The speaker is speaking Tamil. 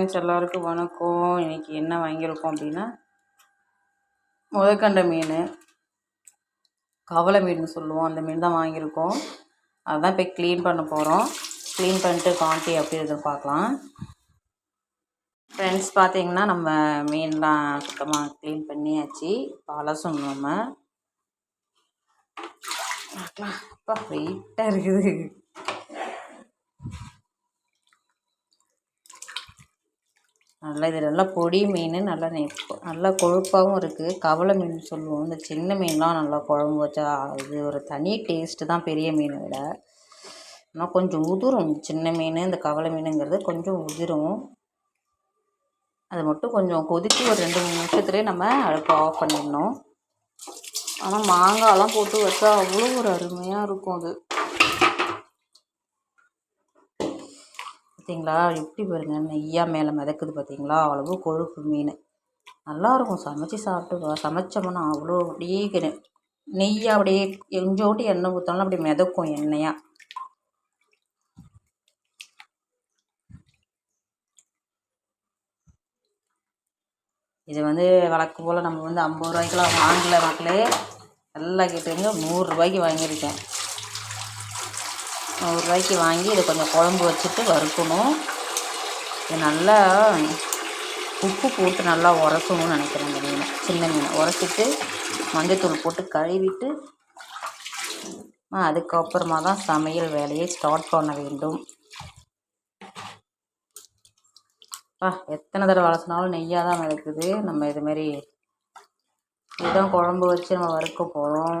ஃப்ரெண்ட்ஸ் எல்லாருக்கும் வணக்கம். இன்றைக்கி என்ன வாங்கியிருக்கோம் அப்படின்னா முதற்கண்ட மீன் கவலை மீன் சொல்லுவோம். அந்த மீன் தான் வாங்கியிருக்கோம். அதுதான் போய் க்ளீன் பண்ண போகிறோம் க்ளீன் பண்ணிட்டு குவான்டிட்டி அப்படி இருக்குன்னு பார்க்கலாம். ஃப்ரெண்ட்ஸ் பார்த்திங்கன்னா நம்ம மீன்லாம் சுத்தமாக க்ளீன் பண்ணியாச்சு. பழசும் நம்ம. அப்பா வெயிட்டாக இருக்குது. நல்லா இது நல்லா பொடி மீன் நல்லா நெ நல்லா கொழுப்பாகவும் இருக்குது கவலை மீன் சொல்லுவோம். இந்த சின்ன மீன்லாம் நல்லா குழம்பு வச்சா இது ஒரு தனி டேஸ்ட்டு தான் பெரிய மீனை விட. ஆனால் கொஞ்சம் உதிரும். சின்ன மீன் இந்த கவலை மீனுங்கிறது கொஞ்சம் உதிரும். அது மட்டும் கொஞ்சம் கொதித்து ஒரு ரெண்டு மூணு நிமிஷத்துலேயே நம்ம அடுப்பு ஆஃப் பண்ணிடணும். ஆனால் மாங்காய்லாம் போட்டு வச்சா அவ்வளோ ஒரு அருமையாக இருக்கும் அது. பார்த்தீங்களா எப்படி பாருங்க நெய்யா மேலே மிதக்குது பார்த்தீங்களா அவ்வளவு கொழுப்பு மீன். நல்லாயிருக்கும். சமைச்சி சாப்பிட்டு சமைச்சோம்னா அவ்வளோ அப்படியே நெய்யாக அப்படியே எஞ்சோட்டி எண்ணெய் ஊற்றாலும் அப்படியே மிதக்கும் எண்ணெயாக இது வந்து வழக்கு போல் நம்ம வந்து ஐம்பது ரூபாய்க்கெலாம் வாங்கல மக்களே. நல்லா கேட்டுங்க நூறுரூபாய்க்கு வாங்கியிருக்கேன். நூறுரூவாய்க்கு வாங்கி இதை கொஞ்சம் குழம்பு வச்சுட்டு வறுக்கணும். இது நல்லா உப்பு போட்டு நல்லா உரசணும்னு நினைக்கிறேன் இந்த மீனை. சின்ன மீனை. உரசிட்டு மஞ்சத்தூள் போட்டு கழுவிட்டு அதுக்கப்புறமா தான் சமையல் வேலையை ஸ்டார்ட் பண்ண வேண்டும். ஆ எத்தனை தடவை வளர்த்தினாலும் நெய்யாக தான் இருக்குது நம்ம இதுமாரி இதுதான் குழம்பு வச்சு நம்ம வறுக்க போகிறோம்